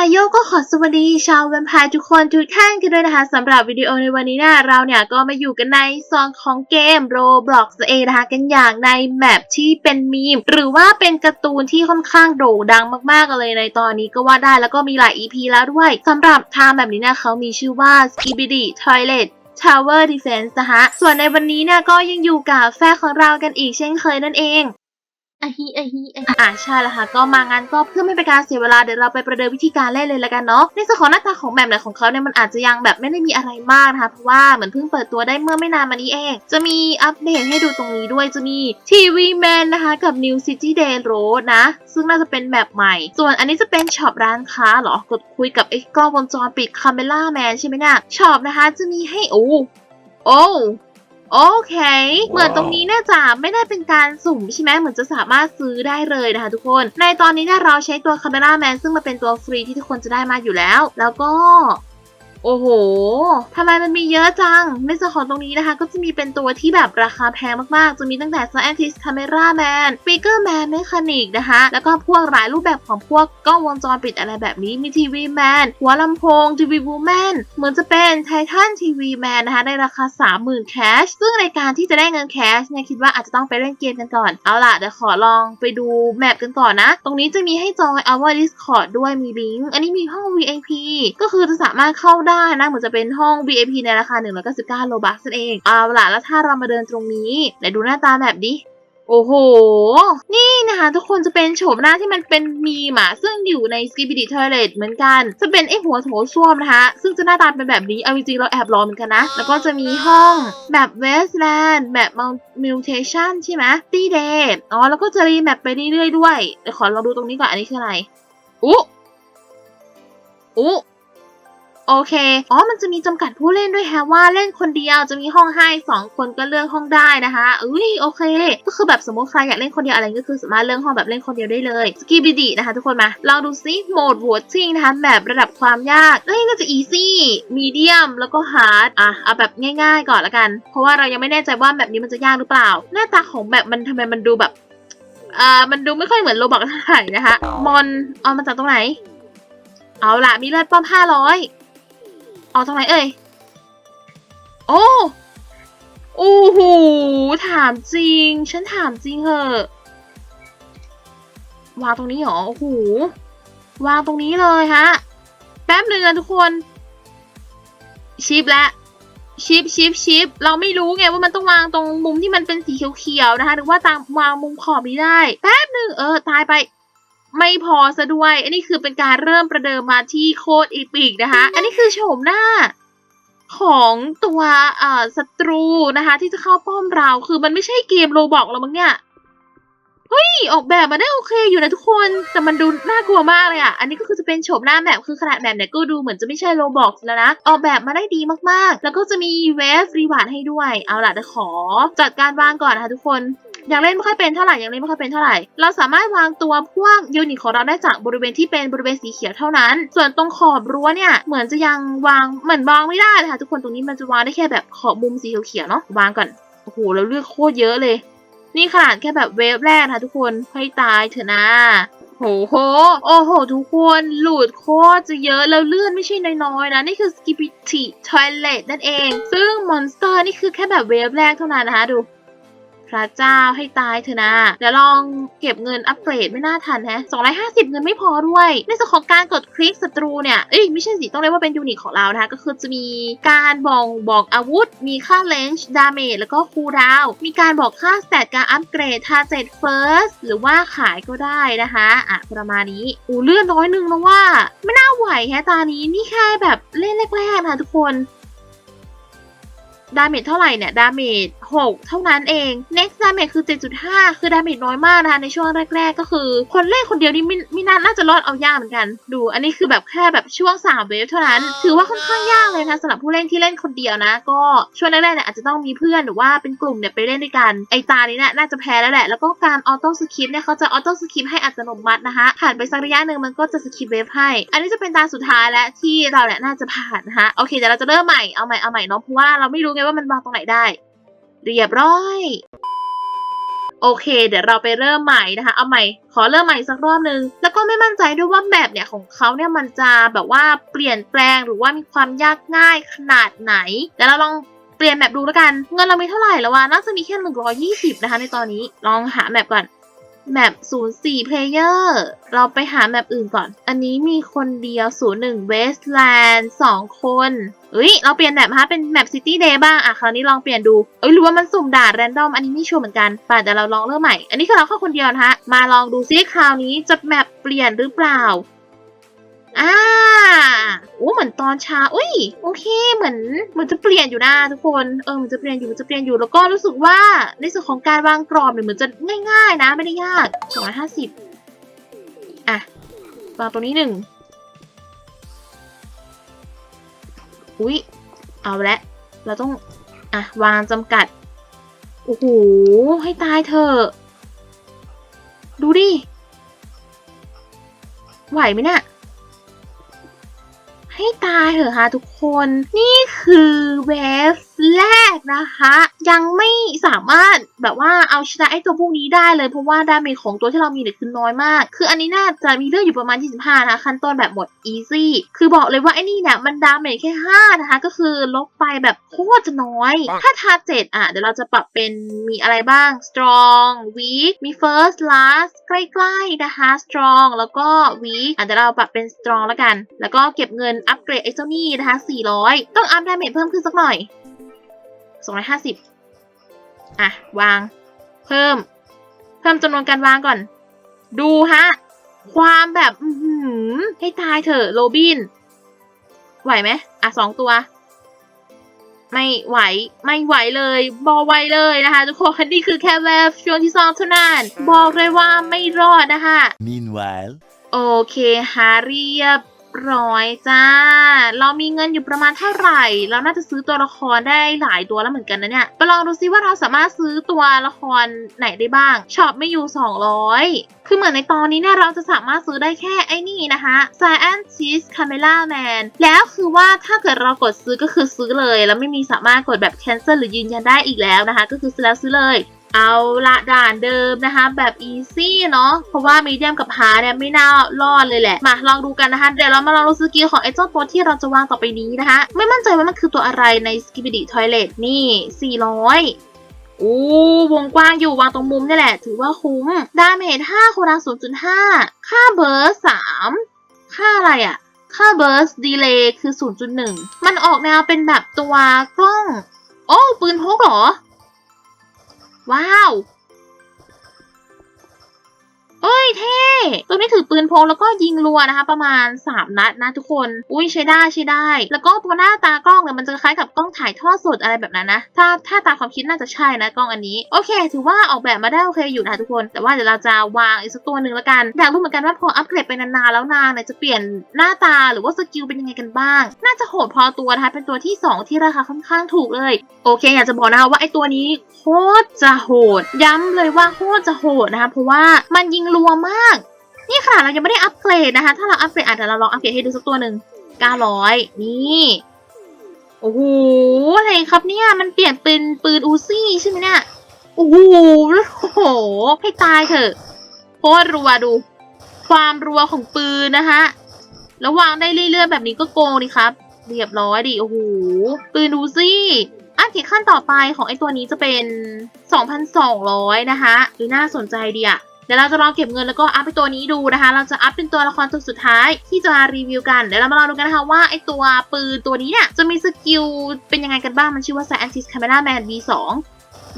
ายโยก็ขอสวัสดีชาวแวมไพร์ทุกคนทุกท่านกันด้วยนะคะสำหรับวิดีโอในวันนี้นะเราเนี่ยก็มาอยู่กันในซองของเกม Roblox เองนะคะกันอย่างในแมปที่เป็นมีม หรือว่าเป็นการ์ตูนที่ค่อนข้างโด่งดังมากๆเลยในตอนนี้ก็ว่าได้แล้วก็มีหลาย EP แล้วด้วยสำหรับทางแบบนี้นี่ยเขามีชื่อว่า Skibidi Toilet Tower Defense นะคะส่วนในวันนี้เนี่ยก็ยังอยู่กับแฟนของเรากันอีกเช่นเคยนั่นเอง อะฮิอะฮิอะฮิอ่าใช่แล้วค่ะ ก็มางั้นก็เพื่อไม่เป็นการเสียเวลาเดี๋ยวเราไปประเดิมวิธีการเล่นเลยละกันเนาะในส่วนของหน้าตาของแบบไหนของเขาเนี่ยมันอาจจะยังแบบไม่ได้มีอะไรมากนะคะเพราะว่าเหมือนเพิ่งเปิดตัวได้เมื่อไม่นานมานี้เอง จะมีอัปเดตให้ดูตรงนี้ด้วยจะมีทีวีแมนนะคะกับ New City Day Road นะ ซึ่งน่าจะเป็นแบบใหม่ ส่วนอันนี้จะเป็นช็อปร้านค้าเหรอกดคุยกับไอ้กล้องวงจรปิดคาเมล่าแมนใช่ไหมเนี่ยช็อปนะคะจะมีให้โอ้โอ้ โอเค เหมือนตรงนี้น่าจะไม่ได้เป็นการสุ่มใช่ไหมเหมือนจะสามารถซื้อได้เลยนะคะทุกคน ในตอนนี้เนี่ยเราใช้ตัวคาเมราแมนซึ่งมันเป็นตัวฟรีที่ทุกคนจะได้มาอยู่แล้ว แล้วก็ โอ้โหทำไมมันมีเยอะจัง ในส่วนของตรงนี้นะคะ ก็จะมีเป็นตัวที่แบบราคาแพงมากๆ จะมีตั้งแต่ Scientist Camera Man Figure Man Mechanic นะคะ แล้วก็พวกหลายรูปแบบของพวกกล้องวงจรปิดอะไรแบบนี้ มี TV Man หัวลำโพง TV Woman เหมือนจะเป็น Titan TV Man นะคะ ในราคา 30,000แคชซึ่งในการที่จะได้เงินแคชเนี่ยคิดว่าอาจจะต้องไปเล่นเกมกันก่อน เอาล่ะ เดี๋ยวขอลองไปดูแมปกันก่อนนะ ตรงนี้จะมีให้จอยเอาว่า Discord ด้วย มีลิงก์ อันนี้มีห้อง VIP ก็คือจะสามารถเข้าได้ได้นะเหมือนจะเป็นห้อง VIP ในราคา 199 โลบัคนั่นเอง เอาล่ะแล้วถ้าเรามาเดินตรงนี้ไหนดูหน้าตาแบบดิโอ้โห นี่นะคะ ทุกคนจะเป็นโฉมหน้าที่มันเป็นมีหมอะซึ่งอยู่ใน Skibidi Toilet เหมือนกัน จะเป็นไอหัวโถส้วมนะคะ ซึ่งจะหน้าตาเป็นแบบนี้ เอาจริงๆเราแอบรอเหมือนกันนะ แล้วก็จะมีห้องแบบ Westland แบบ Mutation ใช่ไหมตีเดทอ๋อ แล้วก็จะรีแมปไปเรื่อยๆด้วย เดี๋ยวขอลองดูตรงนี้ก่อน อันนี้คืออะไร อุ๊อุ๊ โอเค อ๋อ มันจะมีจำกัดผู้เล่นด้วยแฮะว่าเล่นคนเดียวจะมีห้องให้สองคนก็เลือกห้องได้นะคะอุ้ยโอเค ก็คือแบบสมมติใครอยากเล่นคนเดียวอะไรก็คือสามารถเลือกห้องแบบเล่นคนเดียวได้เลยสกีบีดีนะคะทุกคนมาลองดูซิโหมดโหวตซิ่งนะคะแบบระดับความยากเอ้ยน่าจะอีซี่มีเดียมแล้วก็ฮาร์ดอะเอาแบบง่ายๆก่อนละกัน เพราะว่าเรายังไม่แน่ใจว่าแบบนี้มันจะยากหรือเปล่า หน้าตาของแบบมันทำไมมันดูแบบอ่ามันดูไม่ค่อยเหมือนโรบอกเท่าไหร่นะคะมอนเอามาจากตรงไหน เอาละมีเลือดป้อมห้าร้อย เอาตรงไหนเอ่ย โอ้โอ้โหถามจริง ฉันถามจริงเหอะวางตรงนี้เหรอ โอ้โห วางตรงนี้เลยฮะ แป๊บหนึ่งนะทุกคน ชิปและชิปชิปชิปเราไม่รู้ไงว่ามันต้องวางตรงมุมที่มันเป็นสีเขียวๆนะคะ หรือว่าตามวางมุมขอบนี้ได้ แป๊บหนึ่งเออ ตายไป ไม่พอซะด้วย อันนี้คือเป็นการเริ่มประเดิมมาที่โคตรอีปิกนะคะ อันนี้คือโฉมหน้าของตัวเอ่อศัตรูนะคะ ที่จะเข้าป้อมเราคือมันไม่ใช่เกมโรบอกแล้วมั้งเนี่ยเฮ้ยออกแบบมาได้โอเคอยู่นะทุกคน แต่มันดูน่ากลัวมากเลยอะ อันนี้ก็คือจะเป็นโฉมหน้าแมปคือขนาดแมปเนี่ยก็ดูเหมือนจะไม่ใช่โรบอกแล้วนะ ออกแบบมาได้ดีมากๆ แล้วก็จะมีเวฟรีวาร์ดให้ด้วย เอาล่ะเดี๋ยวขอจัดการวางก่อนนะคะทุกคน ยังเล่นไม่ค่อยเป็นเท่าไหร่ยังเล่นไม่ค่อยเป็นเท่าไหร่ เราสามารถวางตัวพวกยูนิตของเราได้จากบริเวณที่เป็นบริเวณสีเขียวเท่านั้น ส่วนตรงขอบรั้วเนี่ยเหมือนจะยังวางเหมือนวางไม่ได้นะคะทุกคนตรงนี้มันจะวางได้แค่แบบขอบมุมสีเขียวๆเนาะวางก่อนโอ้โหเราเลือกโคตรเยอะเลย นี่ขนาดแค่แบบเวฟแรกนะคะทุกคนให้ตายเถอะนะโหโห โอ้โห ทุกคนหลุดโคตรจะเยอะ แล้วเลื่อนไม่ใช่น้อยๆนะ นี่คือ Skibidi Toilet นั่นเอง ซึ่งมอนสเตอร์นี่คือแค่แบบเวฟแรกเท่านั้นนะคะดู พระเจ้าให้ตายเถอะนะเดี๋ยวลองเก็บเงินอัปเกรดไม่น่าทันแฮะ250 เงินไม่พอด้วย ในส่วนของการกดคลิกศัตรูเนี่ย เอ้ยไม่ใช่สิต้องเรียกว่าเป็นยูนิตของเรานะคะ ก็คือจะมีการบอกบอกอาวุธ มีค่าเลนจ์ดาเมจแล้วก็คูลดาว มีการบอกค่าสเตตการอัปเกรดทาเจ็ดเฟิร์สหรือว่าขายก็ได้นะคะอะประมาณนี้อูเลื่อนน้อยนึงแล้วว่า ไม่น่าไหวแฮะตานี้นี่แค่แบบเล่นแรกๆนะทุกคน ดาเมจเท่าไหร่เนี่ย ดาเมจ 6 เท่านั้นเอง next ดาเมจคือ 7.5 คือดาเมจน้อยมากนะคะในช่วงแรก ๆ ก็คือ คนเล่นคนเดียวนี่ไม่ไม่น่าน่าจะรอดเอายากเหมือนกัน ดูอันนี้คือแบบแค่แบบช่วง 3 เวฟเท่านั้น ถือว่าค่อนข้างยากเลยนะสำหรับผู้เล่นที่เล่นคนเดียวนะ ก็ช่วงแรกๆเนี่ยอาจจะต้องมีเพื่อนหรือว่าเป็นกลุ่มเนี่ยไปเล่นด้วยกันไอตานี้เนี่ยน่าจะแพ้แล้วแหละ แล้วก็การออโต้สคิปเนี่ยเขาจะออโต้สคิปให้อัตโนมัตินะคะผ่านไปสักระยะหนึ่งมันก็จะสคิปเวฟให้ อันนี้จะเป็นตาสุดท้ายและที่เราเนี่ยน่าจะผ่านนะคะโอเคเดี๋ยวเราจะเริ่มใหม่เอาใหม่เอาใหม่เนาะเพราะว่าเราไม่รู้ไงว่ามันวางตรงไหนได้ เรียบร้อย โอเค เดี๋ยวเราไปเริ่มใหม่นะคะ เอาใหม่ ขอเริ่มใหม่อีกสักรอบนึง แล้วก็ไม่มั่นใจด้วยว่าแบบเนี่ยของเขาเนี่ยมันจะแบบว่าเปลี่ยนแปลงหรือว่ามีความยากง่ายขนาดไหน เดี๋ยวเราลองเปลี่ยนแมปดูแล้วกัน เงินเรามีเท่าไหร่แล้ววะน่าจะมีแค่ 120 นะคะในตอนนี้ ลองหาแมปก่อน แมป04 player เราไปหาแมปอื่นก่อน อันนี้มีคนเดียว 01 Westland 2 คนเอ้ย เราเปลี่ยนแมปฮะ เป็นแมป City Day บ้าง อะ คราวนี้ลองเปลี่ยนดู เอ้ย รู้ว่ามันสุ่มด่าแรนดอม อันนี้ไม่ชัวร์เหมือนกันป่ะแต่เราลองเริ่มใหม่ อันนี้คือเราเข้าคนเดียวนะฮะ มาลองดูซิคราวนี้จะแมปเปลี่ยนหรือเปล่า อ่าโอ้เหมือนตอนเช้าอุ้ยโอเค เหมือนเหมือนจะเปลี่ยนอยู่นะทุกคนเออเหมือนจะเปลี่ยนอยู่เหมือนจะเปลี่ยนอยู่แล้วก็รู้สึกว่าในส่วนของการวางกรอบเนี่ยเหมือนจะง่ายๆ นะ ไม่ได้ยากสองร้อยห้าสิบอะวางตรงนี้หนึ่งอุ้ยเอาละเราต้องอะวางจำกัดโอ้โหให้ตายเถอะดูดิไหวไหมเนี่ย ตายเถอะค่ะทุกคน นี่คือเวฟ แรกนะคะ ยังไม่สามารถแบบว่าเอาชนะไอ้ตัวพวกนี้ได้เลยเพราะว่าดาเมจของตัวที่เรามีเนี่ยคือน้อยมาก คืออันนี้น่าจะมีเลือดอยู่ประมาณ 25 นะคะ ขั้นต้นแบบหมด easy คือบอกเลยว่าไอ้นี่เนี่ยมันดาเมจแค่ 5 นะคะ ก็คือลบไปแบบโคตรจะน้อย ถ้าทาเจ็ดอะ เดี๋ยวเราจะปรับเป็นมีอะไรบ้าง strong weak มี first last ใกล้ๆนะคะ strong แล้วก็ weak อะเดี๋ยวเราปรับเป็น strong แล้วกัน แล้วก็เก็บเงินอัปเกรดไอ้เจ้านี่นะคะ 400 ต้องอัพดาเมจเพิ่มขึ้นสักหน่อย 250 อะ วาง เพิ่ม เพิ่มจำนวนการวางก่อน ดูฮะ ความแบบอือหือให้ตายเถอะโรบิน ไหวไหม อะสองตัว ไม่ไหว ไม่ไหวเลย บอไหวเลยนะคะทุกคน นี่คือแค่แบบช่วงที่สองเท่านั้น บอกเลยว่าไม่รอดนะคะ Meanwhile, โอเคหาเรียบ ร้อยจ้า เรามีเงินอยู่ประมาณเท่าไหร่ เราน่าจะซื้อตัวละครได้หลายตัวแล้วเหมือนกันนะเนี่ยไปลองดูซิว่าเราสามารถซื้อตัวละครไหนได้บ้าง ช็อปไม่อยู่ 200 คือเหมือนในตอนนี้เนี่ยเราจะสามารถซื้อได้แค่ไอ้นี่นะคะ Scientist Camera Man แล้วคือว่าถ้าเกิดเรากดซื้อก็คือซื้อเลย แล้วไม่มีสามารถกดแบบ cancel หรือยืนยันได้อีกแล้วนะคะ ก็คือซื้อแล้วซื้อเลย เอาละด่านเดิมนะคะ แบบอีซี่เนาะเพราะว่ามีเดียมกับฮาร์ดเนี่ยไม่น่ารอดเลยแหละ มาลองดูกันนะคะ เดี๋ยวเรามาลองดูสกิลของไอ้เจ้าตัวที่เราจะวางต่อไปนี้นะคะ ไม่มั่นใจว่ามันคือตัวอะไรในสกิ b ิ d ิทอยเล t นี่ 400อู้วงกว้างอยู่วางตรงมุมนี่แหละ ถือว่าคุ้ม ดาเมจ5คูณ0.5 ค่าเบิร์ส3ค่าอะไรอะค่าเบิร์สดีเลย์คือ 0.1 มันออกแนวเป็นแบบตัวกล้อง โอ้ ปืนพกเหรอ ว้าว เอ้ยเท่ตัวนี้ถือปืนพกแล้วก็ยิงรัวนะคะ ประมาณ 3 นัดนะทุกคน อุ้ยใช้ได้ใช้ได้ แล้วก็ตัวหน้าตากล้องเนี่ยมันจะคล้ายกับกล้องถ่ายทอดสดอะไรแบบนั้นนะ ถ้าถ้าตามความคิดน่าจะใช่นะกล้องอันนี้ โอเค ถือว่าออกแบบมาได้โอเคอยู่นะทุกคน แต่ว่าเดี๋ยวเราจะวางอีกสักตัวหนึ่งแล้วกัน อยากรู้เหมือนกันว่าพออัปเกรดไปนานๆแล้วนางเนี่ยจะเปลี่ยนหน้าตาหรือว่าสกิลเป็นยังไงกันบ้าง น่าจะโหดพอตัวนะคะ เป็นตัวที่สองที่ราคาค่อนข้างถูกเลย โอเค อยากจะบอกนะคะว่าไอ้ตัวนี้โคตรจะโหด ย้ำเลยว่าโคตรจะโหดนะคะ เพราะว่ามันยิงรัวมาก นี่ค่ะเรายังไม่ได้อัปเกรดนะคะ ถ้าเราอัปเกรดอาจจะเราลองอัปเกรดให้ดูสักตัวหนึ่ง900นี่โอ้โหอะไรครับเนี่ย มันเปลี่ยนเป็นปืนอูซี่ใช่ไหมเนี่ย โอ้โหโอ้โห ให้ตายเถอะโคตรรัวดู ความรัวของปืนนะคะแล้ววางได้เรื่อยๆแบบนี้ก็โกงดีครับ เรียบร้อยดิ โอ้โห ปืนอูซี่อันที่ขั้นต่อไปของไอตัวนี้จะเป็น 2,200 นะคะหรือน่าสนใจดีอะ ดี๋ยวเราจะลองเก็บเงินแล้วก็อัพไปตัวนี้ดูนะคะ เราจะอัพเป็นตัวละครตัวสุดท้ายที่จะมารีวิวกัน เดี๋ยวเรามาลองดูกันนะคะว่าไอตัวปืนตัวนี้เนี่ยจะมีสกิลเป็นยังไงกันบ้าง มันชื่อว่า Scientist Camera Man V2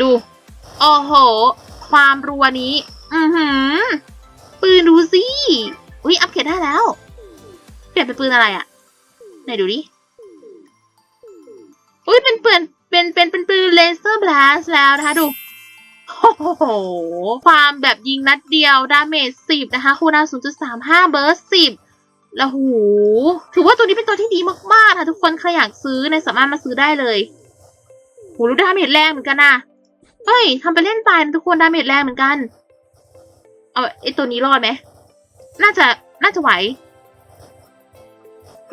ดู โอ้โห ความรัวนี้ อือหือ ปืนดูสิ อุ้ยอัพเกรดได้แล้ว เปลี่ยนเป็นปืนอะไรอะไหนดูดิ อุ้ยเป็นปืนเป็นเป็นเป็นปืนเลเซอร์บลัสแล้วนะคะดู โอ้โห ความแบบยิงนัดเดียวดาเมจสิบนะคะคูณา0.35เบิร์สสิบแล้วหูถือว่าตัวนี้เป็นตัวที่ดีมากๆค่ะทุกคนใครอยากซื้อเนี่ยสามารถมาซื้อได้เลยโหรู้ดาเมจแรงเหมือนกันนะเฮ้ยทำไปเล่นไปนะทุกคนดาเมจแรงเหมือนกัน เอาไอตัวนี้รอดไหมน่าจะน่าจะไหว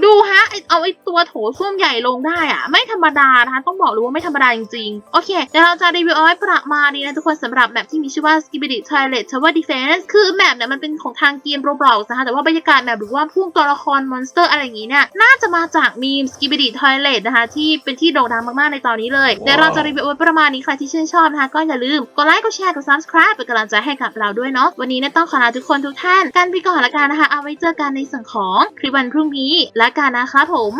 ดดูฮะไอ้เอาไอ้ตัวโถส้วมใหญ่ลงได้อะไม่ธรรมดานะคะต้องบอกเลยว่าไม่ธรรมดาจริงๆ โอเคเดี๋ยวเราจะรีวิวเอาไว้ประมาณนี้นะทุกคนสำหรับแมปที่มีชื่อว่า Skibidi Toilet Tower Defense คือแมปเนี่ยมันเป็นของทางเกม Roblox นะคะแต่ว่าบรรยากาศแมปหรือว่าพวกตัวละครมอนสเตอร์อะไรอย่างนี้เนี่ยน่าจะมาจากมีม Skibidi Toilet นะคะที่เป็นที่โด่งดังมากๆในตอนนี้เลยเดี๋ยวเราจะรีวิวเอาไว้ประมาณนี้ใครที่ชื่นชอบนะคะก็อย่าลืมกดไลค์กดแชร์กด subscribe เป็นกำลังใจให้กับเราด้วยเนาะวันนี้เนี่ยต้องขอลาทุกคนทุกท่านกันไปก่อนละกันนะคะเอาไว้เจอกันในส่วนของคลิปวันพรุ่งนี้และกันนะคะผม